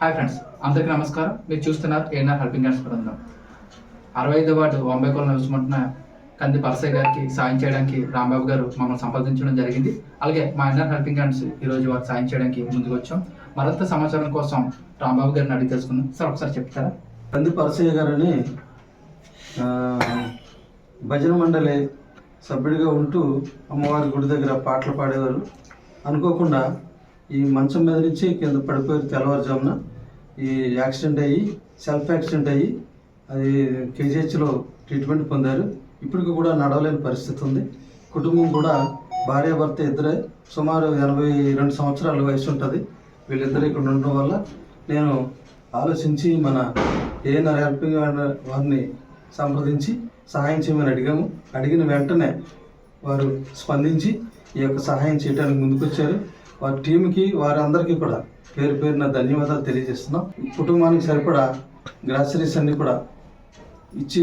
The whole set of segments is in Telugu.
హాయ్ ఫ్రెండ్స్ అందరికీ నమస్కారం. మీరు చూస్తున్నారు ఏఎన్ఆర్ హెల్పింగ్ హ్యాండ్స్ బృందం. అరవై ఐదు వార్డు బాంబే కోలో నివసించుకుంటున్న కంది పరసయ్య గారికి సాయం చేయడానికి రాంబాబు గారు మమ్మల్ని సంప్రదించడం జరిగింది. అలాగే మా ఎన్ఆర్ హెల్పింగ్ హ్యాండ్స్ ఈరోజు వారు సాయం చేయడానికి ముందుకు వచ్చాం. మరింత సమాచారం కోసం రాంబాబు గారిని అడిగి తెలుసుకుందాం. సార్ ఒకసారి చెప్తారా? కంది పరసయ్య గారిని భజన మండలి సభ్యుడిగా ఉంటూ అమ్మవారి గుడి దగ్గర పాటలు పాడేవారు. అనుకోకుండా ఈ మంచం మీద నుంచి కింద పడిపోయారు తెల్లవారుజామున. ఈ యాక్సిడెంట్ అయ్యి సెల్ఫ్ యాక్సిడెంట్ అయ్యి అది కేజీహెచ్లో ట్రీట్మెంట్ పొందారు. ఇప్పటికి కూడా నడవలేని పరిస్థితి ఉంది. కుటుంబం కూడా భార్యాభర్త ఇద్దరే సుమారు ఎనభై రెండు సంవత్సరాల వయసు ఉంటుంది. వీళ్ళిద్దరు ఇక్కడ ఉండడం వల్ల నేను ఆలోచించి మన ఏఎన్ఆర్ హెల్పింగ్ వారిని సంప్రదించి సహాయం చేయమని అడిగాము. అడిగిన వెంటనే వారు స్పందించి ఈ యొక్క సహాయం చేయడానికి ముందుకొచ్చారు. వారి టీంకి వారందరికీ కూడా పేరు పేరున ధన్యవాదాలు తెలియజేస్తున్నాం. కుటుంబానికి సరిపడా గ్రాసరీస్ అన్ని కూడా ఇచ్చి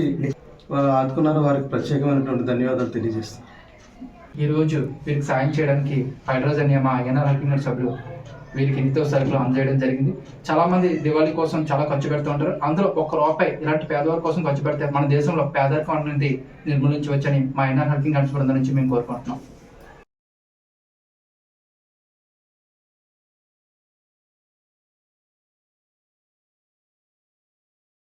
వారు ఆదుకున్నారు. వారికి ప్రత్యేకమైనటువంటి ధన్యవాదాలు తెలియజేస్తున్నాం. ఈరోజు వీరికి సాయం చేయడానికి హైడ్రోజన్ మా ఎన్ఆర్ హెల్పింగ్ సభ్యులు వీరికి ఎంతో సరుకులు అందజేయడం జరిగింది. చాలా మంది దివాళీ కోసం చాలా ఖర్చు పెడుతూ ఉంటారు. అందులో ఒక్క రూపాయి ఇలాంటి పేదవారి కోసం ఖర్చు పెడితే మన దేశంలో పేదరికం అనేది నిర్మూలించవచ్చని మా ఎన్ఆర్ హెల్పింగ్ బృందం నుంచి మేము కోరుకుంటున్నాం.